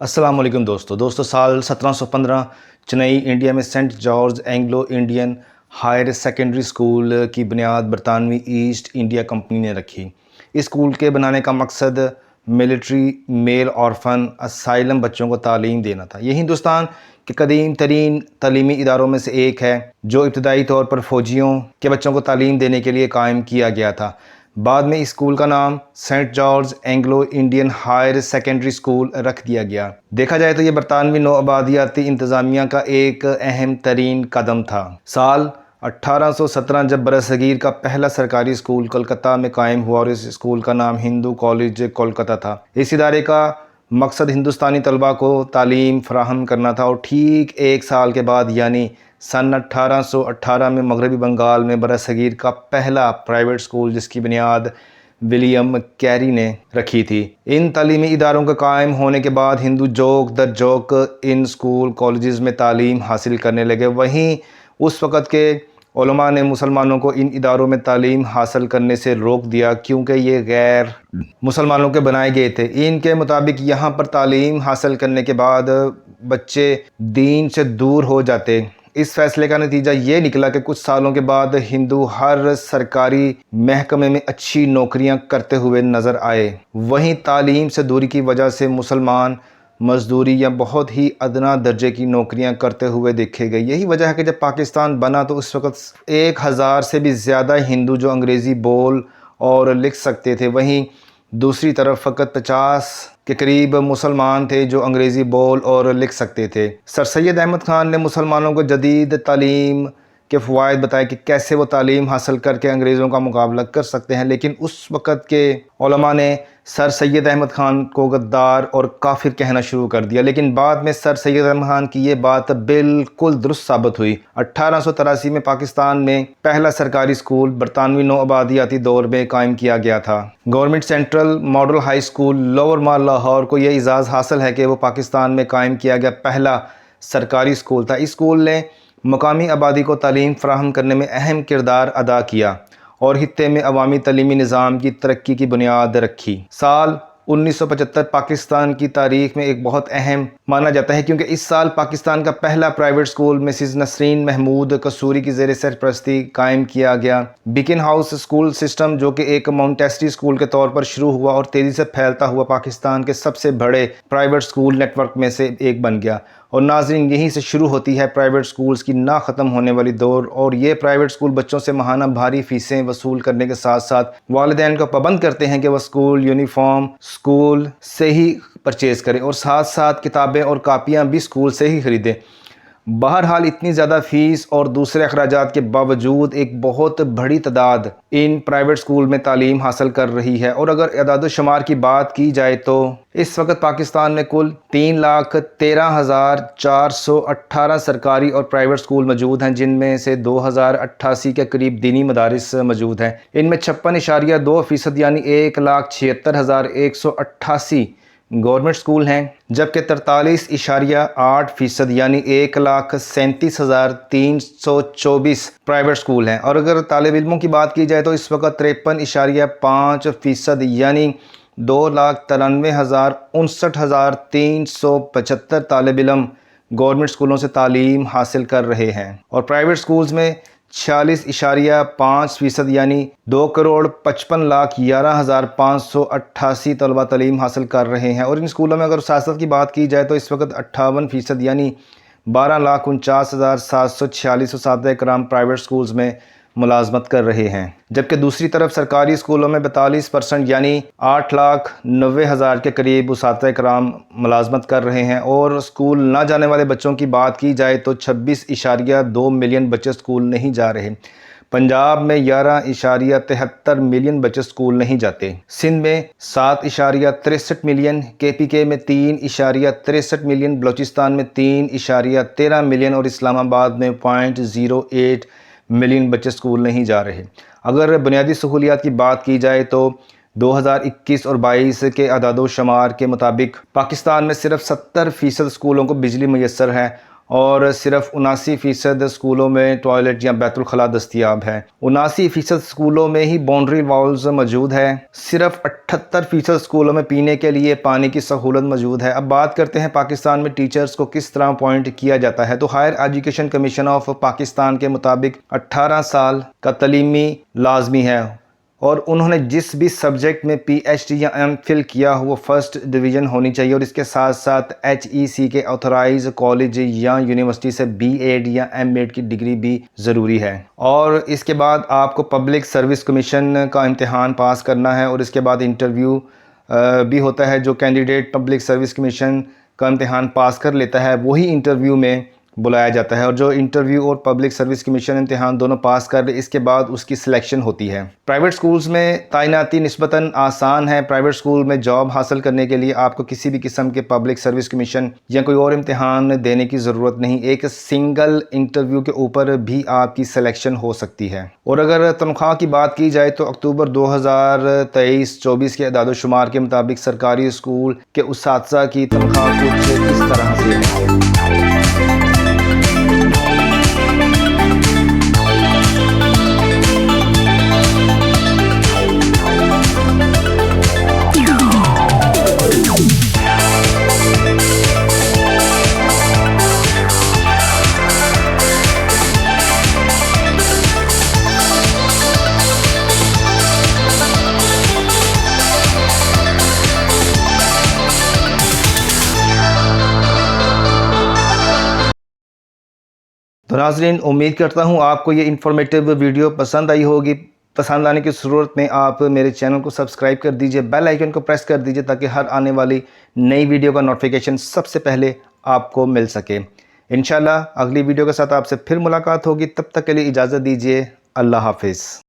السلام علیکم دوستو۔ دوستو، سال سترہ سو پندرہ، چنئی، انڈیا میں Saint George Anglo Indian higher secondary school کی بنیاد برطانوی ایسٹ انڈیا کمپنی نے رکھی۔ اس اسکول کے بنانے کا مقصد ملٹری میل اورفن اسائلم بچوں کو تعلیم دینا تھا۔ یہ ہندوستان کے قدیم ترین تعلیمی اداروں میں سے ایک ہے، جو ابتدائی طور پر فوجیوں کے بچوں کو تعلیم دینے کے لیے قائم کیا گیا تھا۔ بعد میں اسکول کا نام Saint George Anglo Indian higher secondary school رکھ دیا گیا۔ دیکھا جائے تو یہ برطانوی نو آبادیاتی انتظامیہ کا ایک اہم ترین قدم تھا۔ سال اٹھارہ سو سترہ جب برصغیر کا پہلا سرکاری اسکول کلکتہ میں قائم ہوا اور اس اسکول کا نام ہندو کالج کولکتہ تھا۔ اس ادارے کا مقصد ہندوستانی طلبہ کو تعلیم فراہم کرنا تھا اور ٹھیک ایک سال کے بعد یعنی سن اٹھارہ سو اٹھارہ میں مغربی بنگال میں برصغیر کا پہلا پرائیویٹ اسکول جس کی بنیاد ولیم کیری نے رکھی تھی۔ ان تعلیمی اداروں کے قائم ہونے کے بعد ہندو جوک در جوک ان اسکول کالجز میں تعلیم حاصل کرنے لگے۔ وہیں اس وقت کے علماء نے مسلمانوں کو ان اداروں میں تعلیم حاصل کرنے سے روک دیا کیونکہ یہ غیر مسلمانوں کے بنائے گئے تھے۔ ان کے مطابق یہاں پر تعلیم حاصل کرنے کے بعد بچے دین سے دور ہو جاتے۔ اس فیصلے کا نتیجہ یہ نکلا کہ کچھ سالوں کے بعد ہندو ہر سرکاری محکمے میں اچھی نوکریاں کرتے ہوئے نظر آئے۔ وہیں تعلیم سے دوری کی وجہ سے مسلمان مزدوری یا بہت ہی ادنا درجے کی نوکریاں کرتے ہوئے دیکھے گئے۔ یہی وجہ ہے کہ جب پاکستان بنا تو اس وقت ایک ہزار سے بھی زیادہ ہندو جو انگریزی بول اور لکھ سکتے تھے۔ وہیں دوسری طرف فقط پچاس کے قریب مسلمان تھے جو انگریزی بول اور لکھ سکتے تھے۔ سر سید احمد خان نے مسلمانوں کو جدید تعلیم کے فوائد بتائے کہ کیسے وہ تعلیم حاصل کر کے انگریزوں کا مقابلہ کر سکتے ہیں، لیکن اس وقت کے علماء نے سر سید احمد خان کو غدار اور کافر کہنا شروع کر دیا۔ لیکن بعد میں سر سید احمد خان کی یہ بات بالکل درست ثابت ہوئی۔ اٹھارہ سو تراسی میں پاکستان میں پہلا سرکاری اسکول برطانوی نو آبادیاتی دور میں قائم کیا گیا تھا۔ Government central model high school Lower Mall Lahore کو یہ اعزاز حاصل ہے کہ وہ پاکستان میں قائم کیا گیا پہلا سرکاری اسکول تھا۔ اس اسکول نے مقامی آبادی کو تعلیم فراہم کرنے میں اہم کردار ادا کیا۔ اور خطے میں عوامی تعلیمی نظام کی ترقی کی بنیاد رکھی۔ سال انیس سو پچہتر پاکستان کی تاریخ میں ایک بہت اہم مانا جاتا ہے کیونکہ اس سال پاکستان کا پہلا private school Mrs Nasreen Mahmood Kasuri کی زیر سرپرستی قائم کیا گیا۔ بیکن ہاؤس اسکول سسٹم جو کہ ایک ماؤنٹیسٹی اسکول کے طور پر شروع ہوا اور تیزی سے پھیلتا ہوا پاکستان کے سب سے بڑے پرائیویٹ اسکول نیٹ ورک میں سے ایک بن گیا۔ اور ناظرین، یہیں سے شروع ہوتی ہے پرائیویٹ سکولز کی نہ ختم ہونے والی دور، اور یہ پرائیویٹ سکول بچوں سے ماہانہ بھاری فیسیں وصول کرنے کے ساتھ ساتھ والدین کو پابند کرتے ہیں کہ وہ سکول یونیفارم سکول سے ہی پرچیز کریں اور ساتھ ساتھ کتابیں اور کاپیاں بھی سکول سے ہی خریدیں۔ بہرحال اتنی زیادہ فیس اور دوسرے اخراجات کے باوجود ایک بہت بڑی تعداد ان پرائیویٹ سکول میں تعلیم حاصل کر رہی ہے۔ اور اگر اعداد و شمار کی بات کی جائے تو اس وقت پاکستان میں کل تین لاکھ تیرہ ہزار چار سو اٹھارہ سرکاری اور پرائیویٹ سکول موجود ہیں، جن میں سے دو ہزار اٹھاسی کے قریب دینی مدارس موجود ہیں۔ ان میں چھپن اشاریہ دو فیصد یعنی ایک لاکھ چھہتر ہزار ایک سو اٹھاسی گورنمنٹ سکول ہیں، جبکہ ترتالیس اشاریہ آٹھ فیصد یعنی ایک لاکھ سینتیس ہزار تین سو چوبیس پرائیویٹ سکول ہیں۔ اور اگر طالب علموں کی بات کی جائے تو اس وقت تریپن اشاریہ پانچ فیصد یعنی دو لاکھ ترانوے ہزار انسٹھ ہزار تین سو پچہتر طالب علم گورنمنٹ سکولوں سے تعلیم حاصل کر رہے ہیں۔ اور پرائیویٹ سکولز میں چھیالیس اشاریہ پانچ فیصد یعنی دو کروڑ پچپن لاکھ گیارہ ہزار پانچ سو اٹھاسی طلبہ تعلیم حاصل کر رہے ہیں۔ اور ان اسکولوں میں اگر سیاست کی بات کی جائے تو اس وقت اٹھاون فیصد یعنی بارہ لاکھ انچاس ہزار سات سو چھیالیس اساتذہ کرام پرائیویٹ سکولز میں ملازمت کر رہے ہیں۔ جبکہ دوسری طرف سرکاری اسکولوں میں بیتالیس پرسنٹ یعنی آٹھ لاکھ نوے ہزار کے قریب اساتذہ کرام ملازمت کر رہے ہیں۔ اور اسکول نہ جانے والے بچوں کی بات کی جائے تو چھبیس اشاریہ دو ملین بچے اسکول نہیں جا رہے۔ پنجاب میں گیارہ اشاریہ تہتر ملین بچے اسکول نہیں جاتے۔ سندھ میں سات اشاریہ تریسٹھ ملین، کے پی کے میں تین اشاریہ تریسٹھ ملین، بلوچستان میں تین اشاریہ تیرہ ملین اور اسلام آباد میں پوائنٹ زیرو ایٹ ملین بچے سکول نہیں جا رہے۔ اگر بنیادی سہولیات کی بات کی جائے تو دو ہزار اکیس اور بائیس کے اعداد و شمار کے مطابق پاکستان میں صرف ستر فیصد اسکولوں کو بجلی میسر ہے۔ اور صرف اناسی فیصد اسکولوں میں ٹوائلٹ یا بیت الخلاء دستیاب ہے اناسی فیصد اسکولوں میں ہی باؤنڈری والز موجود ہے صرف اٹھتر فیصد اسکولوں میں پینے کے لیے پانی کی سہولت موجود ہے۔ اب بات کرتے ہیں پاکستان میں ٹیچرز کو کس طرح اپوائنٹ کیا جاتا ہے۔ تو Higher Education Commission of Pakistan کے مطابق اٹھارہ سال کا تعلیمی لازمی ہے۔ اور انہوں نے جس بھی سبجیکٹ میں پی ایچ ڈی یا ایم فل کیا ہو، وہ فرسٹ ڈویژن ہونی چاہیے اور اس کے ساتھ ساتھ ایچ ای سی کے آتھورائز کالج یا یونیورسٹی سے بی ایڈ یا ایم ایڈ کی ڈگری بھی ضروری ہے۔ اور اس کے بعد آپ کو پبلک سروس کمیشن کا امتحان پاس کرنا ہے اور اس کے بعد انٹرویو بھی ہوتا ہے جو کینڈیڈیٹ پبلک سروس کمیشن کا امتحان پاس کر لیتا ہے۔ وہی انٹرویو میں بلایا جاتا ہے اور جو انٹرویو اور پبلک سروس کمیشن امتحان دونوں پاس کر لے اس کے بعد اس کی سلیکشن ہوتی ہے۔ پرائیویٹ سکولز میں تعیناتی نسبتاً آسان ہے۔ پرائیویٹ سکول میں جاب حاصل کرنے کے لیے آپ کو کسی بھی قسم کے پبلک سروس کمیشن یا کوئی اور امتحان دینے کی ضرورت نہیں۔ ایک سنگل انٹرویو کے اوپر بھی آپ کی سلیکشن ہو سکتی ہے۔ اور اگر تنخواہ کی بات کی جائے تو اکتوبر دو ہزار تیئیس چوبیس کے اعداد و شمار کے مطابق سرکاری اسکول کے اساتذہ کی تنخواہ کچھ اس طرح سے؟ ناظرین، امید کرتا ہوں آپ کو یہ انفارمیٹیو ویڈیو پسند آئی ہوگی۔ پسند آنے کی صورت میں آپ میرے چینل کو سبسکرائب کر دیجیے بیل آئیکن کو پریس کر دیجیے تاکہ ہر آنے والی نئی ویڈیو کا نوٹفیکیشن سب سے پہلے آپ کو مل سکے۔ انشاءاللہ اگلی ویڈیو کے ساتھ آپ سے پھر ملاقات ہوگی۔ تب تک کے لیے اجازت دیجیے۔ اللہ حافظ۔